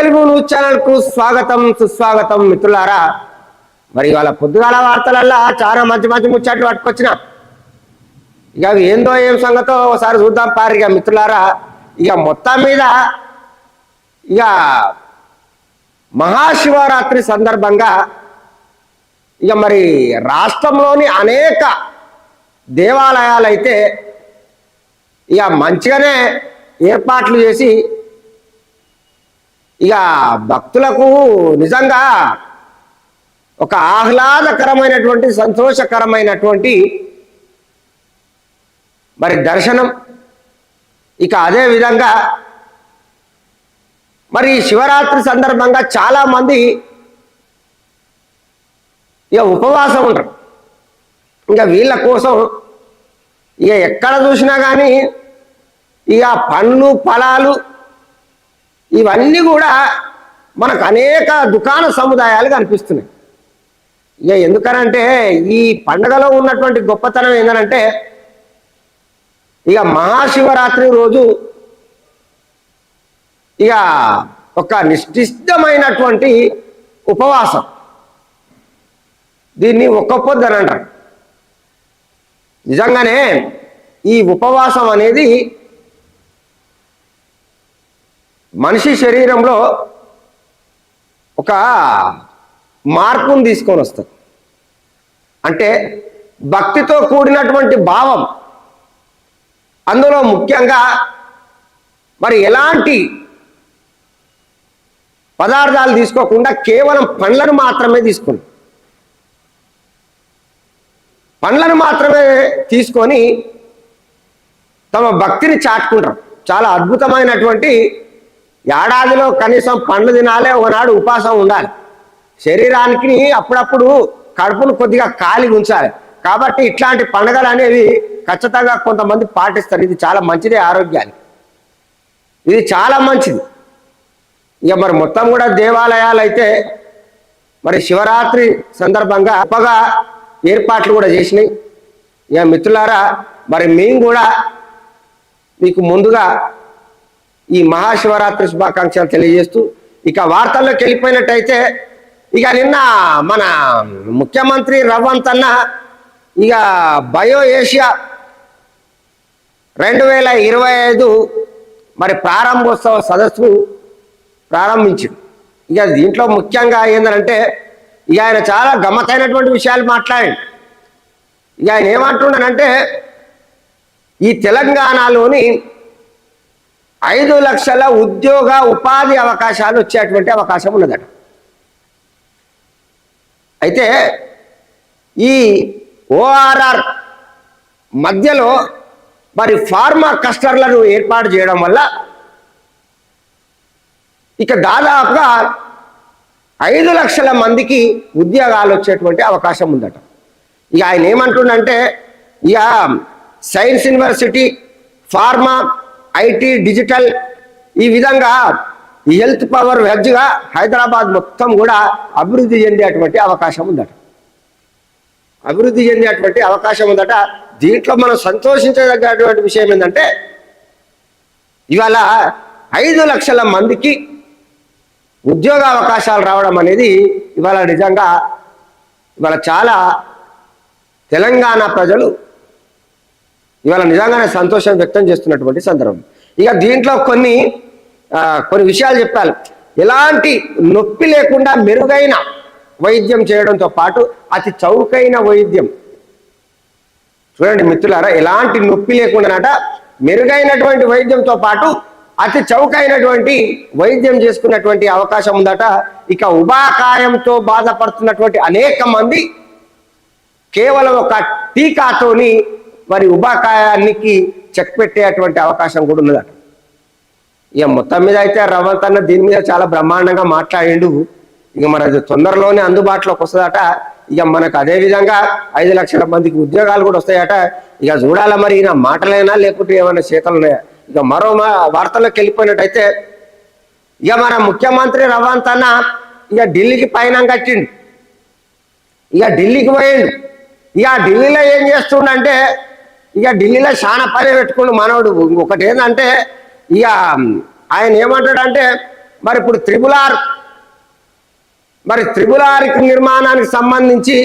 Telugu news ఛానల్కు స్వాగతం సుస్వాగతం మిత్రులారా. మరి ఇవాళ పొద్దుగాల వార్తలల్లా చాలా మంచి మంచి ముచ్చట్లు పట్టుకొచ్చిన. ఇక అవి ఏందో ఏం సంగతో ఒకసారి చూద్దాం పారు ఇక మిత్రులారా. ఇక మొత్తం మీద ఇక మహాశివరాత్రి సందర్భంగా ఇక మరి రాష్ట్రంలోని అనేక దేవాలయాలైతే ఇక మంచిగానే ఏర్పాట్లు చేసి ఇక భక్తులకు నిజంగా ఒక ఆహ్లాదకరమైనటువంటి సంతోషకరమైనటువంటి మరి దర్శనం. ఇక అదే విధంగా మరి శివరాత్రి సందర్భంగా చాలామంది ఇక ఉపవాసం ఉంటారు. ఇంకా వీళ్ళ కోసం ఇక ఎక్కడ చూసినా కానీ ఇక పండ్లు ఫలాలు ఇవన్నీ కూడా మనకు అనేక దుకాణ సముదాయాలు కనిపిస్తున్నాయి ఇక ఎందుకనంటే ఈ పండగలో ఉన్నటువంటి గొప్పతనం ఏంటంటే ఇక మహాశివరాత్రి రోజు ఇక ఒక నిశ్చిష్టమైనటువంటి ఉపవాసం. దీన్ని ఒక్క పొద్దు అని అంటారు. నిజంగానే ఈ ఉపవాసం అనేది మనిషి శరీరంలో ఒక మార్పును తీసుకొని వస్తుంది అంటే భక్తితో కూడినటువంటి భావం. అందులో ముఖ్యంగా మరి ఎలాంటి పదార్థాలు తీసుకోకుండా కేవలం పండ్లను మాత్రమే తీసుకుని పండ్లను మాత్రమే తీసుకొని తమ భక్తిని చాటుకుంటారు. చాలా అద్భుతమైనటువంటి ఏడాదిలో కనీసం పండ్లు తినాలే ఒకనాడు ఉపాసం ఉండాలి. శరీరానికి అప్పుడప్పుడు కడుపును కొద్దిగా ఖాళీ ఉంచాలి. కాబట్టి ఇట్లాంటి పండుగలు అనేవి ఖచ్చితంగా కొంతమంది పాటిస్తారు. ఇది చాలా మంచిది ఆరోగ్యానికి. ఇది చాలా మంచిది. ఇక మరి మొత్తం కూడా దేవాలయాలు అయితే మరి శివరాత్రి సందర్భంగా గొప్పగా ఏర్పాట్లు కూడా చేసినాయి. ఇక మిత్రులారా మరి మేము కూడా మీకు ముందుగా ఈ మహాశివరాత్రి శుభాకాంక్షలు తెలియజేస్తూ ఇక వార్తల్లోకి వెళ్ళిపోయినట్టయితే ఇక నిన్న మన ముఖ్యమంత్రి రవంత్ అన్న ఇక బయో ఏషియా రెండు వేల ఇరవై ఐదు మరి ప్రారంభోత్సవ సదస్సు ప్రారంభించింది. ఇక దీంట్లో ముఖ్యంగా ఏంటంటే ఇక ఆయన చాలా గమ్మతైనటువంటి విషయాలు మాట్లాడండి ఇక ఆయన ఏమంటున్నానంటే ఈ తెలంగాణలోని ఐదు లక్షల ఉద్యోగ ఉపాధి అవకాశాలు వచ్చేటువంటి అవకాశం ఉన్నదట. అయితే ఈ ఓఆర్ఆర్ మధ్యలో మరి ఫార్మా కస్టర్లను ఏర్పాటు చేయడం వల్ల ఇక దాదాపుగా ఐదు లక్షల మందికి ఉద్యోగాలు వచ్చేటువంటి అవకాశం ఉందట. ఇక ఆయన ఏమంటుండంటే ఇక science university pharma IT digital ఈ విధంగా ఈ హెల్త్ పవర్ వెజ్గా హైదరాబాద్ మొత్తం కూడా అభివృద్ధి చెందేటువంటి అవకాశం ఉందట. అభివృద్ధి చెందేటువంటి అవకాశం ఉందట. దీంట్లో మనం సంతోషించదగ్గటువంటి విషయం ఏంటంటే ఇవాళ ఐదు లక్షల మందికి ఉద్యోగ అవకాశాలు రావడం అనేది ఇవాళ నిజంగా ఇవాళ చాలా తెలంగాణ ప్రజలు ఇవాళ నిజంగానే సంతోషం వ్యక్తం చేస్తున్నటువంటి సందర్భం. ఇక దీంట్లో కొన్ని ఆ, కొన్ని విషయాలు చెప్పాలి. ఎలాంటి నొప్పి లేకుండా మెరుగైన వైద్యం చేయడంతో పాటు అతి చౌకైన వైద్యం. చూడండి మిత్రులారా ఎలాంటి నొప్పి లేకుండానట మెరుగైనటువంటి వైద్యంతో పాటు అతి చౌకైనటువంటి వైద్యం చేసుకున్నటువంటి అవకాశం ఉందట. ఇక ఉపాకాయంతో బాధపడుతున్నటువంటి అనేక మంది కేవలం ఒక టీకాతోని మరి ఉపాకాయానికి చెక్ పెట్టేటువంటి అవకాశం కూడా ఉన్నదట. ఇక మొత్తం మీద అయితే రవంత్ అన్న దీని మీద చాలా బ్రహ్మాండంగా మాట్లాడిండు. ఇక మరి అది తొందరలోనే అందుబాటులోకి వస్తుందట. ఇక మనకు అదే విధంగా ఐదు లక్షల మందికి ఉద్యోగాలు కూడా వస్తాయట. ఇక చూడాలా మరి ఈయన మాటలైనా లేకుంటే ఏమైనా చేతలున్నాయా? ఇక మరో మా వార్తల్లోకి వెళ్ళిపోయినట్టయితే ఇక మన ముఖ్యమంత్రి రవంత్ అన్న ఇక ఢిల్లీకి పయనం కట్టిండు. ఇక ఢిల్లీకి పోయిండు. ఇక ఢిల్లీలో ఏం చేస్తుండంటే ఇక ఢిల్లీలో చాలా పని పెట్టుకుండు మనోడు ఇంకొకటి ఏంటంటే ఇక ఆయన ఏమంటాడంటే మరి ఇప్పుడు త్రిబుల్ ఆర్ మరి త్రిబుల్ ఆర్ నిర్మాణానికి సంబంధించి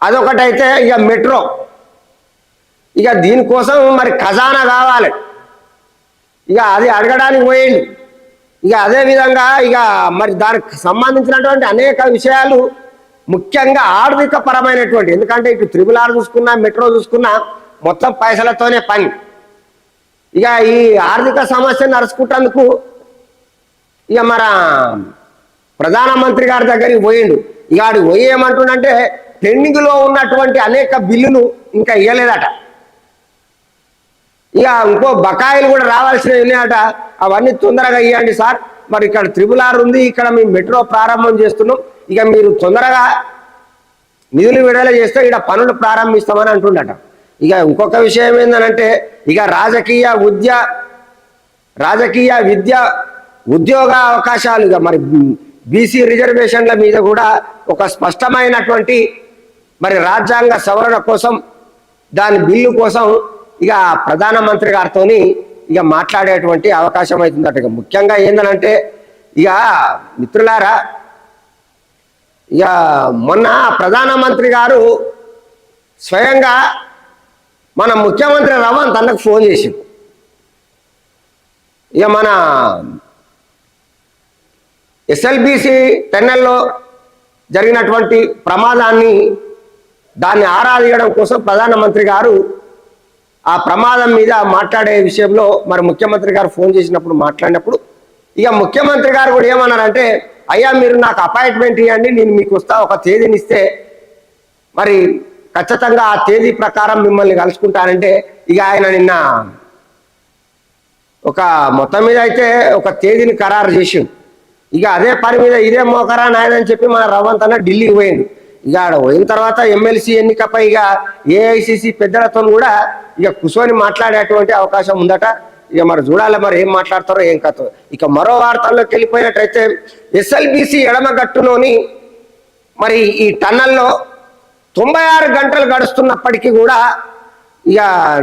అదొకటైతే ఇక మెట్రో. ఇక దీనికోసం మరి ఖజానా కావాలి. ఇక అది అడగడానికి పోయింది ఇక అదే విధంగా ఇక మరి దానికి సంబంధించినటువంటి అనేక విషయాలు ముఖ్యంగా ఆర్థిక పరమైనటువంటి ఎందుకంటే ఇటు త్రిబుల్ ఆర్ చూసుకున్నా మెట్రో చూసుకున్నా మొత్తం పైసలతోనే పని. ఇక ఈ ఆర్థిక సమస్య నడుచుకుంటందుకు ఇక మన ప్రధానమంత్రి గారి దగ్గరికి పోయిండు. ఇక ఆడు పోయి ఏమంటుండంటే పెండింగ్ ఉన్నటువంటి అనేక బిల్లులు ఇంకా ఇవ్వలేదట ఇక ఇంకో బకాయిలు కూడా రావాల్సినవి ఉన్నాయట. అవన్నీ తొందరగా ఇవ్వండి సార్. మరి ఇక్కడ త్రిబుల్ ఆర్ ఉంది. ఇక్కడ మేము మెట్రో ప్రారంభం చేస్తున్నాం. ఇక మీరు తొందరగా నిధులు విడుదల చేస్తే ఇక్కడ పనులు ప్రారంభిస్తామని అంటుండట. ఇక ఇంకొక విషయం ఏంటంటే ఇక రాజకీయ ఉద్య రాజకీయ విద్య ఉద్యోగ అవకాశాలు ఇక మరి బీసీ రిజర్వేషన్ల మీద కూడా ఒక స్పష్టమైనటువంటి మరి రాజ్యాంగ సవరణ కోసం దాని బిల్లు కోసం ఇక ప్రధానమంత్రి గారితోని ఇక మాట్లాడేటువంటి అవకాశం అవుతుందట. ఇక ముఖ్యంగా ఏంటనంటే ఇక మిత్రులారా ఇక మొన్న ప్రధానమంత్రి గారు స్వయంగా మన ముఖ్యమంత్రి రవంత్ తనకు ఫోన్ చేసి ఇక మన ఎస్ఎల్బిసి టెన్నెల్లో జరిగినటువంటి ప్రమాదాన్ని దాన్ని ఆరాధించడం కోసం ప్రధానమంత్రి గారు ఆ ప్రమాదం మీద మాట్లాడే విషయంలో మరి ముఖ్యమంత్రి గారు ఫోన్ చేసినప్పుడు మాట్లాడినప్పుడు ఇక ముఖ్యమంత్రి గారు కూడా ఏమన్నారంటే అయ్యా మీరు నాకు అపాయింట్మెంట్ ఇవ్వండి నేను మీకు వస్తా ఒక తేదీని ఇస్తే. మరి ఖచ్చితంగా ఆ తేదీ ప్రకారం మిమ్మల్ని కలుసుకుంటానంటే ఇక ఆయన నిన్న ఒక మొత్తం మీద అయితే ఒక తేదీని ఖరారు చేసిండు. ఇక అదే పని మీద ఇదే మోకరా నాయనని చెప్పి మన రవంత్ అన్న ఢిల్లీకి పోయిండు. ఇక ఆడ పోయిన తర్వాత ఎమ్మెల్సీ ఎన్నికపై ఇక ఏఐసిసి పెద్దలతో కూడా ఇక కూర్చొని మాట్లాడేటువంటి అవకాశం ఉందట. ఇక మరి చూడాలి మరి ఏం మాట్లాడతారో ఏం కథ. ఇక మరో వార్తల్లోకి వెళ్ళిపోయినట్టయితే ఎస్ఎల్బిసి ఎడమగట్టులోని మరి ఈ టన్నల్లో తొంభై ఆరు గంటలు గడుస్తున్నప్పటికీ కూడా ఇక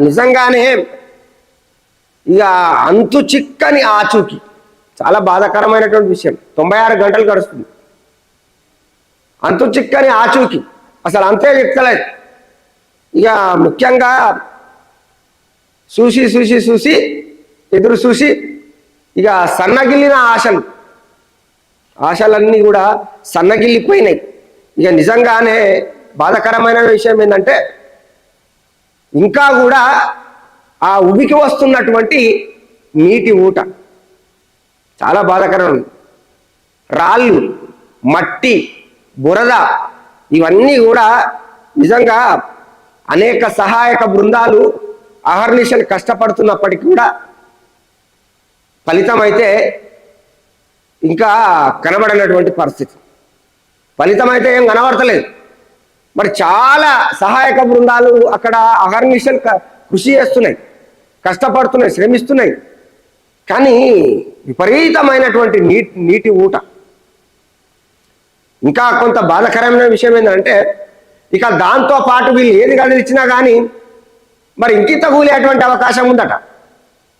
నిజంగానే ఇక అంతు చిక్కని ఆచూకి. చాలా బాధాకరమైనటువంటి విషయం. తొంభై ఆరు గంటలు గడుస్తుంది. అంతు చిక్కని ఆచూకి. అసలు అంతే చెప్తలేదు ఇక ముఖ్యంగా చూసి చూసి చూసి ఎదురు చూసి ఇక సన్నగిల్లిన ఆశలు. ఆశలన్నీ కూడా సన్నగిల్లిపోయినాయి. ఇక నిజంగానే బాధాకరమైన విషయం ఏంటంటే ఇంకా కూడా ఆ ఉబికి వస్తున్నటువంటి నీటి ఊట చాలా బాధకరం. రాళ్ళు మట్టి బురద. ఇవన్నీ కూడా నిజంగా అనేక సహాయక బృందాలు అహర్నిశలు కష్టపడుతున్నప్పటికీ కూడా ఫలితం అయితే ఇంకా కనబడినటువంటి పరిస్థితి. ఫలితం అయితే ఏం కనబడతలేదు. మరి చాలా సహాయక బృందాలు అక్కడ అహర్నిశలు క- కృషి చేస్తున్నాయి. కష్టపడుతున్నాయి శ్రమిస్తున్నాయి. కానీ విపరీతమైనటువంటి నీటి నీటి ఊట. ఇంకా కొంత బాధాకరమైన విషయం ఏంటంటే ఇక దాంతో పాటు వీళ్ళు ఏది కదిలిచ్చినా కానీ మరి ఇంకింత కూలేటువంటి అవకాశం ఉందట.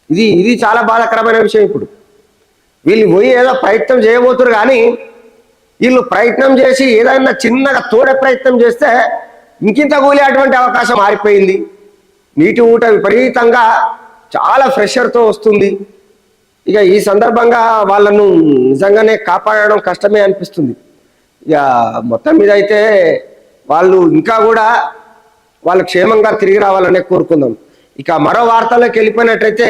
ఇది ఇది చాలా బాధాకరమైన విషయం ఇప్పుడు. వీళ్ళు పోయి ఏదో ప్రయత్నం చేయబోతురు కానీ వీళ్ళు ప్రయత్నం చేసి ఏదైనా చిన్నగా తోడే ప్రయత్నం చేస్తే ఇంకింత కూలేటువంటి అవకాశం మారిపోయింది. నీటి ఊట విపరీతంగా చాలా ప్రెషర్తో వస్తుంది. ఇక ఈ సందర్భంగా వాళ్ళను నిజంగానే కాపాడడం కష్టమే అనిపిస్తుంది. ఇక మొత్తం మీద అయితే వాళ్ళు ఇంకా కూడా వాళ్ళు క్షేమంగా తిరిగి రావాలనే కోరుకుందాం. ఇక మరో వార్తల్లోకి వెళ్ళిపోయినట్టయితే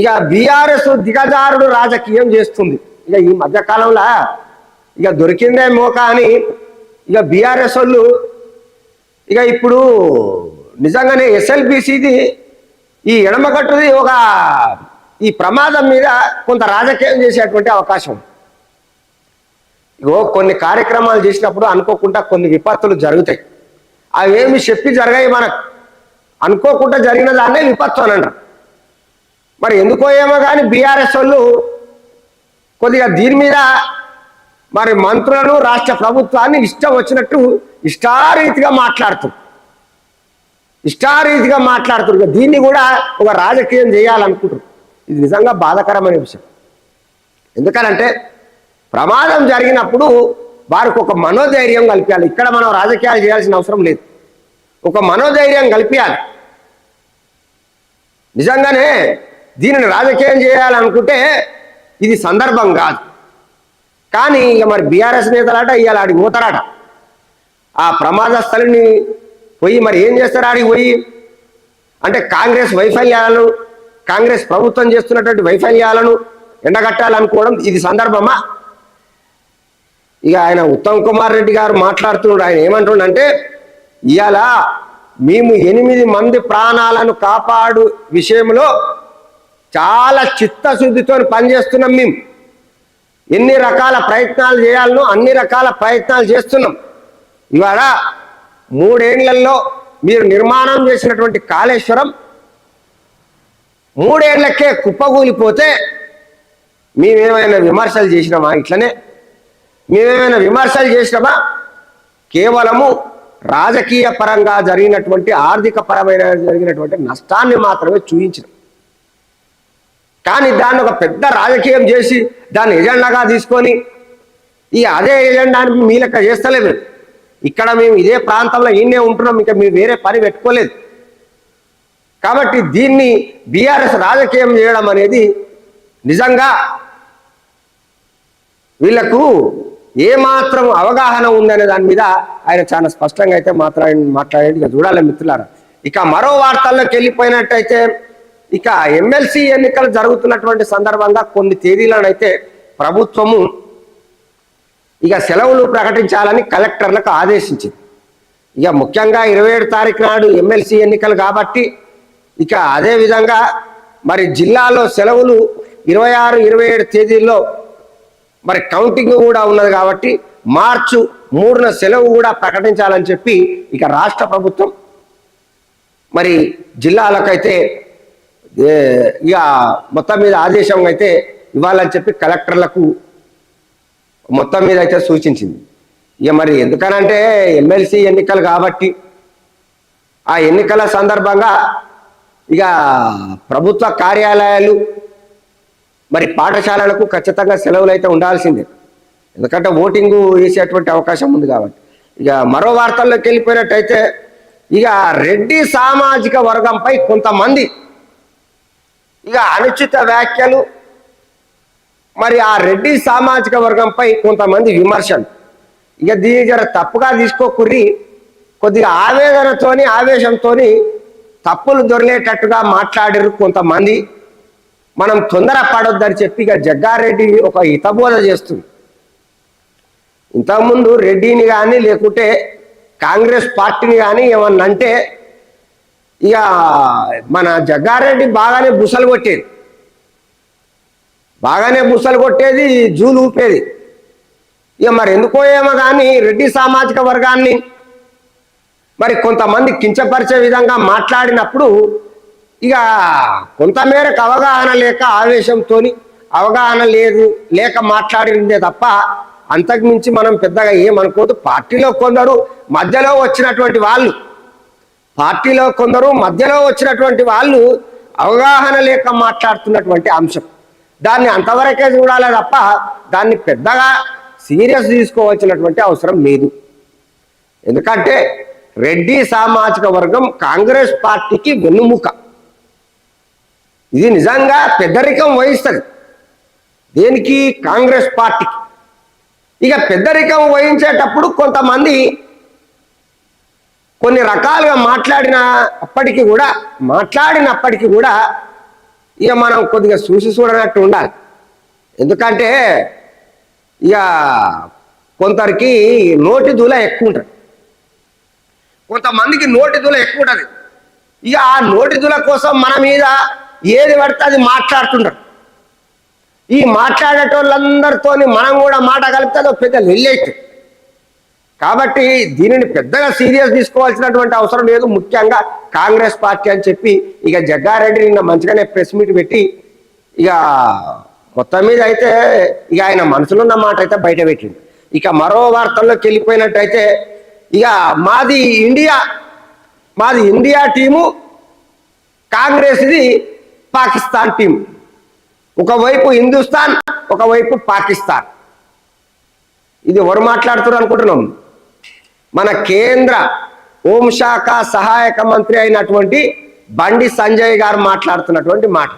ఇక బీఆర్ఎస్ దిగజారుడు రాజకీయం చేస్తుంది. ఇక ఈ మధ్యకాలంలో ఇక దొరికిందే మోక అని ఇక బీఆర్ఎస్ వాళ్ళు ఇక ఇప్పుడు నిజంగానే ఎస్ఎల్బిసిది ఈ ఎడమగట్టుది ఒక ఈ ప్రమాదం మీద కొంత రాజకీయం చేసేటువంటి అవకాశం. ఇగో కొన్ని కార్యక్రమాలు చేసినప్పుడు అనుకోకుండా కొన్ని విపత్తులు జరుగుతాయి. అవేమి చెప్పి జరగాయి మనకు. అనుకోకుండా జరిగిన దాన్నే విపత్తు అని అంటారు. మరి ఎందుకో ఏమో కానీ బీఆర్ఎస్ వాళ్ళు కొద్దిగా దీని మీద మరి మంత్రులను రాష్ట్ర ప్రభుత్వాన్ని ఇష్టం వచ్చినట్టు ఇష్టారీతిగా మాట్లాడుతుంది ఇష్టారీతిగా మాట్లాడుతున్నారు. దీన్ని కూడా ఒక రాజకీయం చేయాలనుకుంటున్నారు. ఇది నిజంగా బాధాకరమైన విషయం. ఎందుకనంటే ప్రమాదం జరిగినప్పుడు వారికి ఒక మనోధైర్యం కల్పించాలి. ఇక్కడ మనం రాజకీయాలు చేయాల్సిన అవసరం లేదు. ఒక మనోధైర్యం కల్పించాలి. నిజంగానే దీనిని రాజకీయం చేయాలనుకుంటే ఇది సందర్భం కాదు. కానీ ఇక మరి బీఆర్ఎస్ నేతలాట ఇవాళ ఆడికి పోతారట. ఆ ప్రమాద స్థలిని పోయి మరి ఏం చేస్తారు ఆడికి పోయి? అంటే కాంగ్రెస్ వైఫల్యాలను కాంగ్రెస్ ప్రభుత్వం చేస్తున్నటువంటి వైఫల్యాలను ఎండగట్టాలనుకోవడం ఇది సందర్భమా? ఇక ఆయన ఉత్తమ్ కుమార్ రెడ్డి గారు మాట్లాడుతున్నాడు. ఆయన ఏమంటుండంటే ఇవాళ మేము ఎనిమిది మంది ప్రాణాలను కాపాడు విషయంలో చాలా చిత్తశుద్ధితో పనిచేస్తున్నాం మేము. ఎన్ని రకాల ప్రయత్నాలు చేయాలనో అన్ని రకాల ప్రయత్నాలు చేస్తున్నాం. ఇవాళ మూడేళ్ళలో మీరు నిర్మాణం చేసినటువంటి కాళేశ్వరం మూడేళ్ళకే కుప్పగూలిపోతే మేమేమైనా విమర్శలు చేసినామా? ఇట్లనే మేమేమైనా విమర్శలు చేసినామా? కేవలము రాజకీయ పరంగా జరిగినటువంటి ఆర్థిక పరమైన జరిగినటువంటి నష్టాన్ని మాత్రమే చూపించినాం కానీ దాన్ని ఒక పెద్ద రాజకీయం చేసి దాన్ని ఎజెండాగా తీసుకొని ఈ అదే ఎజెండాని మీ లెక్క చేస్తలేదు ఇక్కడ మేము ఇదే ప్రాంతంలో ఈయనే ఉంటున్నాం ఇంకా మేము వేరే పని పెట్టుకోలేదు. కాబట్టి దీన్ని బీఆర్ఎస్ రాజకీయం చేయడం అనేది నిజంగా వీళ్ళకు ఏమాత్రం అవగాహన ఉందనే దాని మీద ఆయన చాలా స్పష్టంగా అయితే మాట్లాడి మాట్లాడేది. ఇక చూడాలి మిత్రులారా. ఇక మరో వార్తల్లోకి వెళ్ళిపోయినట్టయితే ఇక ఎమ్మెల్సీ ఎన్నికలు జరుగుతున్నటువంటి సందర్భంగా కొన్ని తేదీలనైతే ప్రభుత్వము ఇక సెలవులు ప్రకటించాలని కలెక్టర్లకు ఆదేశించింది. ఇక ముఖ్యంగా ఇరవై ఏడు తారీఖు నాడు ఎమ్మెల్సీ ఎన్నికలు కాబట్టి ఇక అదే విధంగా మరి జిల్లాలో సెలవులు ఇరవై ఆరు ఇరవై ఏడు తేదీల్లో మరి కౌంటింగ్ కూడా ఉన్నది కాబట్టి మార్చు మూడున సెలవు కూడా ప్రకటించాలని చెప్పి ఇక రాష్ట్ర ప్రభుత్వం మరి జిల్లాలకైతే ఇక మొత్తం మీద ఆదేశం అయితే ఇవ్వాలని చెప్పి కలెక్టర్లకు మొత్తం మీద అయితే సూచించింది. ఇక మరి ఎందుకనంటే ఎమ్మెల్సీ ఎన్నికలు కాబట్టి ఆ ఎన్నికల సందర్భంగా ఇక ప్రభుత్వ కార్యాలయాలు మరి పాఠశాలలకు ఖచ్చితంగా సెలవులు అయితే ఉండాల్సిందే. ఎందుకంటే ఓటింగు వేసేటువంటి అవకాశం ఉంది కాబట్టి. ఇక మరో వార్తల్లోకి వెళ్ళిపోయినట్టయితే ఇక రెడ్డి సామాజిక వర్గంపై కొంతమంది ఇక అనుచిత వ్యాఖ్యలు మరి ఆ రెడ్డి సామాజిక వర్గంపై కొంతమంది విమర్శలు. ఇక దీని జర తప్పుగా తీసుకోకుర్రి కొద్దిగా ఆవేదనతోని ఆవేశంతోని తప్పులు దొరికేటట్టుగా మాట్లాడారు కొంతమంది. మనం తొందర పడొద్దని చెప్పి ఇక జగ్గారెడ్డి ఒక హితబోధ చేస్తుంది. ఇంతకుముందు రెడ్డిని కానీ లేకుంటే కాంగ్రెస్ పార్టీని కానీ ఏమన్నా అంటే ఇక మన జగ్గారెడ్డి బాగానే బుసలు కొట్టేది. బాగానే బుసలు కొట్టేది జూలు ఊపేది. ఇక మరి ఎందుకో ఏమో కానీ రెడ్డి సామాజిక వర్గాన్ని మరి కొంతమంది కించపరిచే విధంగా మాట్లాడినప్పుడు ఇక కొంతమేరకు అవగాహన లేక ఆవేశంతో అవగాహన లేదు లేక మాట్లాడిందే తప్ప అంతకుమించి మనం పెద్దగా ఏమనుకోదు. పార్టీలో కొందరు మధ్యలో వచ్చినటువంటి వాళ్ళు పార్టీలో కొందరు మధ్యలో వచ్చినటువంటి వాళ్ళు అవగాహన లేక మాట్లాడుతున్నటువంటి అంశం. దాన్ని అంతవరకే చూడాలి తప్ప దాన్ని పెద్దగా సీరియస్ తీసుకోవాల్సినటువంటి అవసరం లేదు. ఎందుకంటే రెడ్డి సామాజిక వర్గం కాంగ్రెస్ పార్టీకి వెన్నుముక. ఇది నిజంగా పెద్దరికం వహిస్తుంది. దేనికి? కాంగ్రెస్ పార్టీకి. ఇక పెద్దరికం వహించేటప్పుడు కొంతమంది కొన్ని రకాలుగా మాట్లాడిన అప్పటికి కూడా మాట్లాడినప్పటికీ కూడా ఇక మనం కొద్దిగా చూసి చూడనట్టు ఉండాలి. ఎందుకంటే ఇక కొందరికి నోటి దూల ఎక్కువ ఉంటుంది. కొంతమందికి నోటి దూల ఎక్కువ ఉంటుంది. ఇక ఆ నోటి దూల కోసం మన మీద ఏది పడితే అది మాట్లాడుతుంటారు. ఈ మాట్లాడేటోళ్ళందరితో మనం కూడా మాట కలిపితే అదో పెద్ద వెళ్ళేట్టు కాబట్టి దీనిని పెద్దగా సీరియస్ తీసుకోవాల్సినటువంటి అవసరం లేదు. ముఖ్యంగా కాంగ్రెస్ పార్టీ అని చెప్పి ఇక జగ్గారెడ్డి నిన్న మంచిగానే ప్రెస్ మీట్ పెట్టి ఇక మొత్తం మీద అయితే ఇక ఆయన మనసులో ఉన్న మాట అయితే బయట పెట్టింది ఇక మరో వార్తల్లోకి వెళ్ళిపోయినట్టయితే ఇక మాది ఇండియా మాది ఇండియా టీము కాంగ్రెస్ది పాకిస్తాన్ టీం. ఒకవైపు హిందుస్థాన్ ఒకవైపు పాకిస్తాన్. ఇది ఎవరు మాట్లాడుతున్నారు అనుకుంటున్నాం? మన కేంద్ర హోంశాఖ సహాయక మంత్రి అయినటువంటి బండి సంజయ్ గారు మాట్లాడుతున్నటువంటి మాట.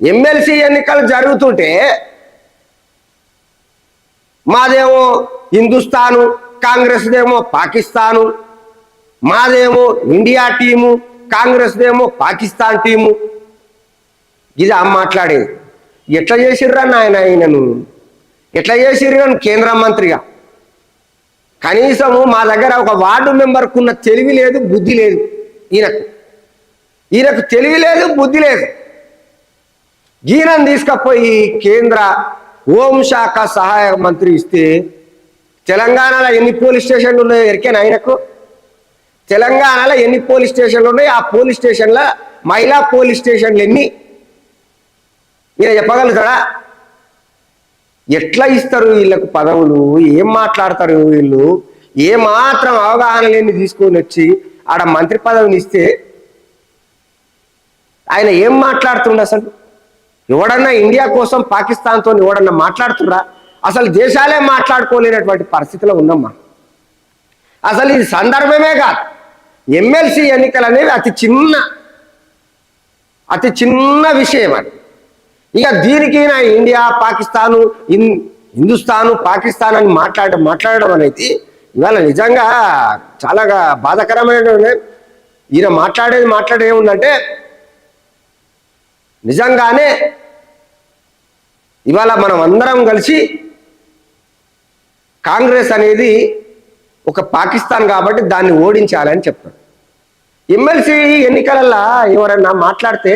ఎమ్మెల్సీ ఎన్నికలు జరుగుతుంటే మాదేమో హిందుస్థాను కాంగ్రెస్దేమో పాకిస్తాను మాదేమో ఇండియా టీము కాంగ్రెస్దేమో పాకిస్తాన్ టీము ఇది ఆమె మాట్లాడేది. ఎట్లా చేసిర్రా నాయన ఆయనను ఎట్లా చేసిర్రు నన్ను కేంద్ర మంత్రిగా? కనీసము మా దగ్గర ఒక వార్డు మెంబర్కు ఉన్న తెలివి లేదు బుద్ధి లేదు ఈయనకు. ఈయనకు తెలివి లేదు బుద్ధి లేదు. ఈయనను తీసుకపోయి కేంద్ర హోంశాఖ సహాయ మంత్రి ఇస్తే తెలంగాణలో ఎన్ని పోలీస్ స్టేషన్లు ఉన్నాయో ఎరికేనా ఆయనకు? తెలంగాణలో ఎన్ని పోలీస్ స్టేషన్లు ఉన్నాయి ఆ పోలీస్ స్టేషన్ల మహిళా పోలీస్ స్టేషన్లు ఎన్ని? ఈయన చెప్పగలుగుతాడా? ఎట్లా ఇస్తారు వీళ్ళకు పదవులు? ఏం మాట్లాడతారు వీళ్ళు? ఏ మాత్రం అవగాహన లేని తీసుకొని వచ్చి ఆడ మంత్రి పదవిని ఇస్తే ఆయన ఏం మాట్లాడుతుండ అసలు? ఎవడన్నా ఇండియా కోసం పాకిస్తాన్తో ఎవడన్నా మాట్లాడుతుండ్రా అసలు దేశాలే మాట్లాడుకోలేనటువంటి పరిస్థితిలో ఉందమ్మా అసలు ఇది సందర్భమే కాదు. ఎమ్మెల్సీ ఎన్నికలు అనేవి అతి చిన్న అతి చిన్న విషయం అది. ఇక దీనికి నా ఇండియా పాకిస్తాను ఇన్ హిందుస్థాను పాకిస్తాన్ అని మాట్లాడ మాట్లాడడం అనేది ఇవాళ నిజంగా చాలా బాధాకరమైన ఈయన మాట్లాడేది మాట్లాడే ఏముందంటే నిజంగానే ఇవాళ మనం అందరం కలిసి కాంగ్రెస్ అనేది ఒక పాకిస్తాన్ కాబట్టి దాన్ని ఓడించాలని చెప్తాడు ఎమ్మెల్సీ ఎన్నికలల్లా ఎవరన్నా మాట్లాడితే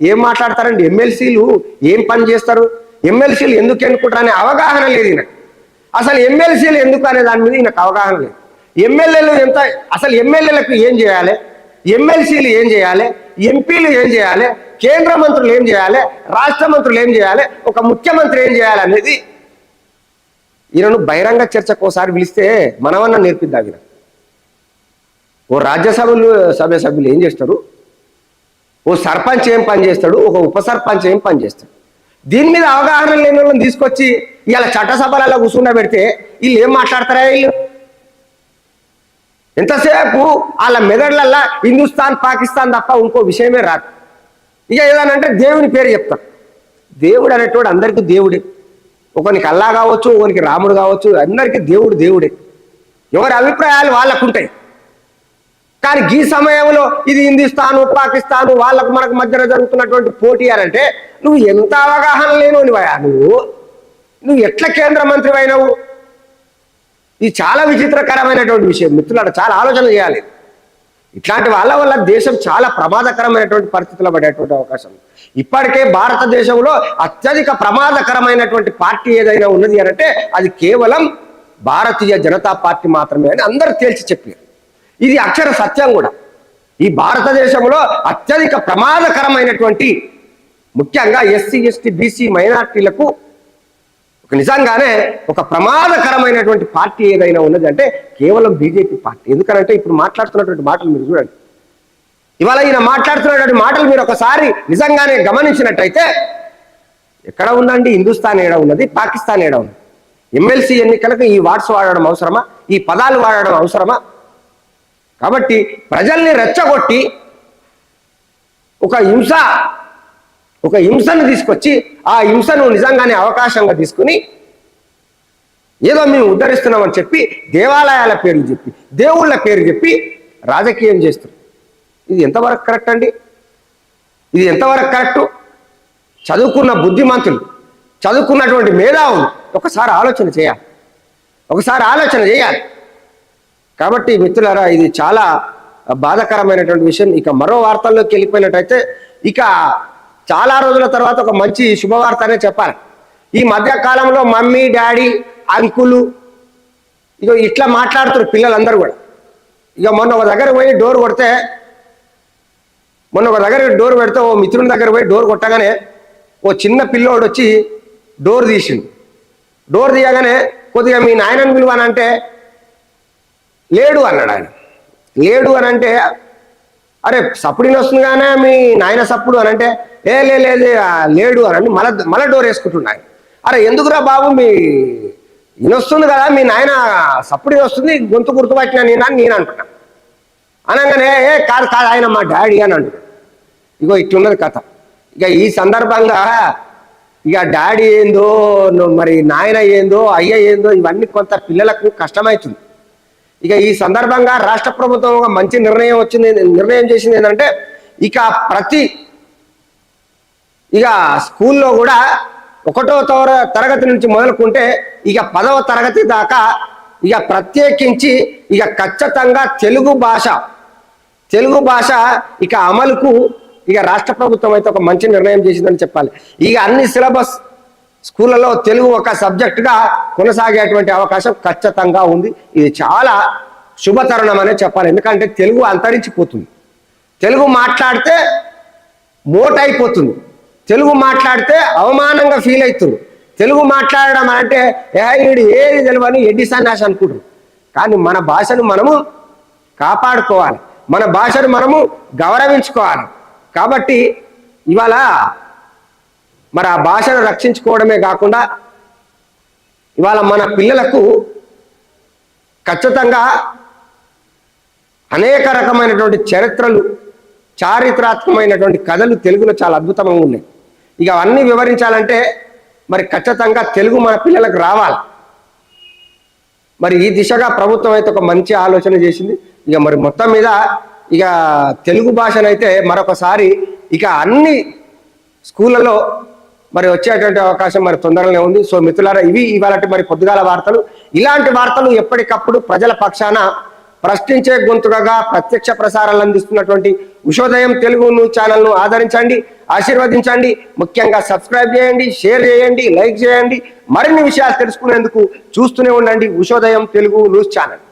ఏం మాట్లాడతారండి? ఎమ్మెల్సీలు ఏం పని చేస్తారు? ఎమ్మెల్సీలు ఎందుకు ఎన్నుకుంటారనే అవగాహన లేదు ఈయనకు. అసలు ఎమ్మెల్సీలు ఎందుకు అనే దాని మీద ఈయనకు అవగాహన లేదు. ఎమ్మెల్యేలు ఎంత అసలు ఎమ్మెల్యేలకు ఏం చేయాలి? ఎమ్మెల్సీలు ఏం చేయాలి? ఎంపీలు ఏం చేయాలి? కేంద్ర మంత్రులు ఏం చేయాలి? రాష్ట్ర మంత్రులు ఏం చేయాలి? ఒక ముఖ్యమంత్రి ఏం చేయాలి అనేది ఈయనను బహిరంగ చర్చకు ఒకసారి పిలిస్తే మనమన్నా నేర్పిద్దాం ఈయన. ఓ రాజ్యసభలు సభ్య సభ్యులు ఏం చేస్తారు? ఓ సర్పంచ్ ఏం పని చేస్తాడు? ఒక ఉప సర్పంచ్ ఏం పని చేస్తాడు? దీని మీద అవగాహన లేని వాళ్ళని తీసుకొచ్చి ఇలా చట్టసభలలో కూర్చుండ పెడితే వీళ్ళు ఏం మాట్లాడతారా వీళ్ళు? ఎంతసేపు వాళ్ళ మెదడులల్లా హిందుస్థాన్ పాకిస్తాన్ తప్ప ఇంకో విషయమే రాదు. ఇక ఏదనంటే దేవుని పేరు చెప్తారు దేవుడు అనేటోడు అందరికీ దేవుడే. ఒకరికి అల్లా కావచ్చు ఒకరికి రాముడు కావచ్చు అందరికీ దేవుడు దేవుడే. ఎవరి అభిప్రాయాలు వాళ్ళకు ఉంటాయి కానీ ఈ సమయంలో ఇది హిందుస్థాను పాకిస్తాను వాళ్ళకు మనకు మధ్యలో జరుగుతున్నటువంటి పోటీ అని అంటే నువ్వు ఎంత అవగాహన లేనివయా నువ్వు? నువ్వు ఎట్లా కేంద్ర మంత్రి అయినావు? ఇది చాలా విచిత్రకరమైనటువంటి విషయం. మిత్రులారా చాలా ఆలోచన చేయాలి. ఇట్లాంటి వాళ్ళ వల్ల దేశం చాలా ప్రమాదకరమైనటువంటి పరిస్థితుల్లో పడేటువంటి అవకాశం. ఇప్పటికే భారతదేశంలో అత్యధిక ప్రమాదకరమైనటువంటి పార్టీ ఏదైనా ఉన్నది అని అంటే అది కేవలం భారతీయ జనతా పార్టీ మాత్రమే అని అందరూ తేల్చి చెప్పారు. ఇది అక్షర సత్యం కూడా. ఈ భారతదేశంలో అత్యధిక ప్రమాదకరమైనటువంటి ముఖ్యంగా ఎస్సీ ఎస్టీ బీసీ మైనార్టీలకు ఒక నిజంగానే ఒక ప్రమాదకరమైనటువంటి పార్టీ ఏదైనా ఉన్నది అంటే కేవలం బీజేపీ పార్టీ. ఎందుకనంటే ఇప్పుడు మాట్లాడుతున్నటువంటి మాటలు మీరు చూడండి. ఇవాళ ఈయన మాట్లాడుతున్నటువంటి మాటలు మీరు ఒకసారి నిజంగానే గమనించినట్టయితే ఎక్కడ ఉందండి? హిందుస్థాన్ ఏడ ఉన్నది? పాకిస్తాన్ ఏడ ఉంది ఎమ్మెల్సీ ఎన్నికలకు ఈ వాట్స్ వాడడం అవసరమా? ఈ పదాలు వాడడం అవసరమా? కాబట్టి ప్రజల్ని రెచ్చగొట్టి ఒక హింస ఒక హింసను తీసుకొచ్చి ఆ హింసను నిజంగానే అవకాశంగా తీసుకుని ఏదో మేము ఉద్ధరిస్తున్నామని చెప్పి దేవాలయాల పేర్లు చెప్పి దేవుళ్ళ పేరు చెప్పి రాజకీయం చేస్తారు ఇది ఎంతవరకు కరెక్ట్ అండి? ఇది ఎంతవరకు కరెక్టు? చదువుకున్న బుద్ధిమంతులు చదువుకున్నటువంటి మేధావులు ఒకసారి ఆలోచన చేయాలి. ఒకసారి ఆలోచన చేయాలి. కాబట్టి మిత్రులారా ఇది చాలా బాధాకరమైనటువంటి విషయం. ఇక మరో వార్తల్లోకి వెళ్ళిపోయినట్టయితే ఇక చాలా రోజుల తర్వాత ఒక మంచి శుభవార్త అనే చెప్పాలి. ఈ మధ్య కాలంలో మమ్మీ డాడీ అంకులు ఇక ఇట్లా మాట్లాడుతున్నారు పిల్లలందరూ కూడా. ఇక మొన్న ఒక దగ్గర పోయి డోర్ కొడితే మొన్న ఒక దగ్గర డోర్ పెడితే ఓ మిత్రుని దగ్గర పోయి డోర్ కొట్టగానే ఓ చిన్న పిల్లోడు వచ్చి డోర్ తీసిండు. డోర్ తీయగానే కొద్దిగా మీ నాయనని పిలువనంటే లేడు అన్నాడు ఆయన. లేడు అని అంటే అరే సప్పుడిని వస్తుందిగానే మీ నాయన సప్పుడు అని అంటే ఏ లే లేదు లేడు అని అంటే మల మల డోర్ వేసుకుంటున్నాయి అరే ఎందుకురా బాబు మీ వినొస్తుంది కదా మీ నాయన సప్పుడు వస్తుంది గొంతు గుర్తుపట్టిన నేను అని నేను అంటున్నా అనగానే ఏ కాదు కాదు ఆయన మా డాడీ అని అంటున్నాడు ఇగో ఇట్లున్నది కథ. ఇక ఈ సందర్భంగా ఇక డాడీ ఏందో మరి నాయన ఏందో అయ్య ఏందో ఇవన్నీ కొంత పిల్లలకు కష్టమవుతుంది. ఇక ఈ సందర్భంగా రాష్ట్ర ప్రభుత్వం ఒక మంచి నిర్ణయం వచ్చింది నిర్ణయం చేసింది ఏంటంటే ఇక ప్రతి ఇక స్కూల్లో కూడా ఒకటో తర తరగతి నుంచి మొదలుకుంటే ఇక పదవ తరగతి దాకా ఇక ప్రత్యేకించి ఇక ఖచ్చితంగా తెలుగు భాష తెలుగు భాష ఇక అమలుకు ఇక రాష్ట్ర ప్రభుత్వం అయితే ఒక మంచి నిర్ణయం చేసిందని చెప్పాలి. ఇక అన్ని సిలబస్ స్కూళ్ళలో తెలుగు ఒక సబ్జెక్టుగా కొనసాగేటువంటి అవకాశం ఖచ్చితంగా ఉంది. ఇది చాలా శుభతరుణం అనే చెప్పాలి. ఎందుకంటే తెలుగు అంతరించిపోతుంది. తెలుగు మాట్లాడితే మోటైపోతుంది. తెలుగు మాట్లాడితే అవమానంగా ఫీల్ అవుతుంది. తెలుగు మాట్లాడడం అంటే ఏ ఏది తెలియని ఎడ్డి సన్యాసి అనుకుంటారు. కానీ మన భాషను మనము కాపాడుకోవాలి. మన భాషను మనము గౌరవించుకోవాలి. కాబట్టి ఇవాళ మరి ఆ భాషను రక్షించుకోవడమే కాకుండా ఇవాళ మన పిల్లలకు ఖచ్చితంగా అనేక రకమైనటువంటి చరిత్రలు చారిత్రాత్మకమైనటువంటి కథలు తెలుగులో చాలా అద్భుతంగా ఉన్నాయి. ఇక అవన్నీ వివరించాలంటే మరి ఖచ్చితంగా తెలుగు మన పిల్లలకు రావాలి. మరి ఈ దిశగా ప్రభుత్వం అయితే ఒక మంచి ఆలోచన చేసింది. ఇక మరి మొత్తం మీద ఇక తెలుగు భాషనైతే మరొకసారి ఇక అన్ని స్కూళ్ళలో మరి వచ్చేటువంటి అవకాశం మరి తొందరగానే ఉంది. సో మిత్రులారా ఇవి ఇవాళ మరి పొద్దుగాల వార్తలు. ఇలాంటి వార్తలు ఎప్పటికప్పుడు ప్రజల పక్షాన ప్రశ్నించే గొంతుకగా ప్రత్యక్ష ప్రసారాలు అందిస్తున్నటువంటి ఉషోదయం తెలుగు న్యూస్ ఛానల్ను ఆదరించండి ఆశీర్వదించండి. ముఖ్యంగా సబ్స్క్రైబ్ చేయండి షేర్ చేయండి లైక్ చేయండి. మరిన్ని విషయాలు తెలుసుకునేందుకు చూస్తూనే ఉండండి ఉషోదయం తెలుగు న్యూస్ ఛానల్.